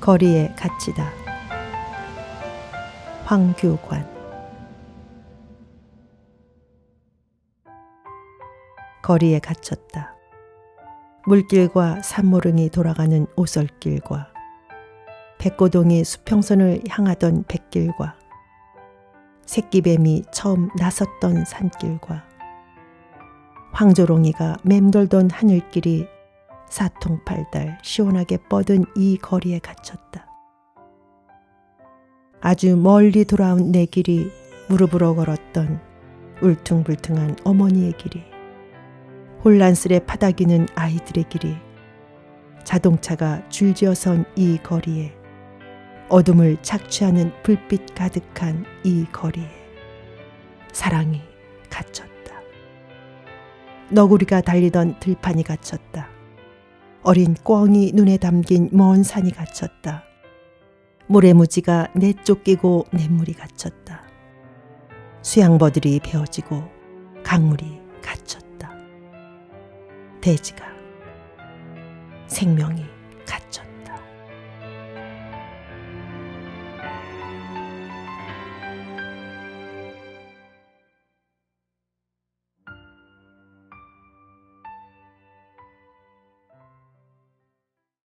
거리에 갇히다. 황교관 거리에 갇혔다. 물길과 산모릉이 돌아가는 오솔길과 백고동이 수평선을 향하던 백길과 새끼뱀이 처음 나섰던 산길과 황조롱이가 맴돌던 하늘길이 사통팔달 시원하게 뻗은 이 거리에 갇혔다. 아주 멀리 돌아온 내 길이 무릎으로 걸었던 울퉁불퉁한 어머니의 길이 혼란스레 파닥이는 아이들의 길이 자동차가 줄지어 선 이 거리에 어둠을 착취하는 불빛 가득한 이 거리에 사랑이 갇혔다. 너구리가 달리던 들판이 갇혔다. 어린 꿩이 눈에 담긴 먼 산이 갇혔다. 모래무지가 내쫓기고 냇물이 갇혔다. 수양버들이 베어지고 강물이 갇혔다. 돼지가 생명이 갇혔다.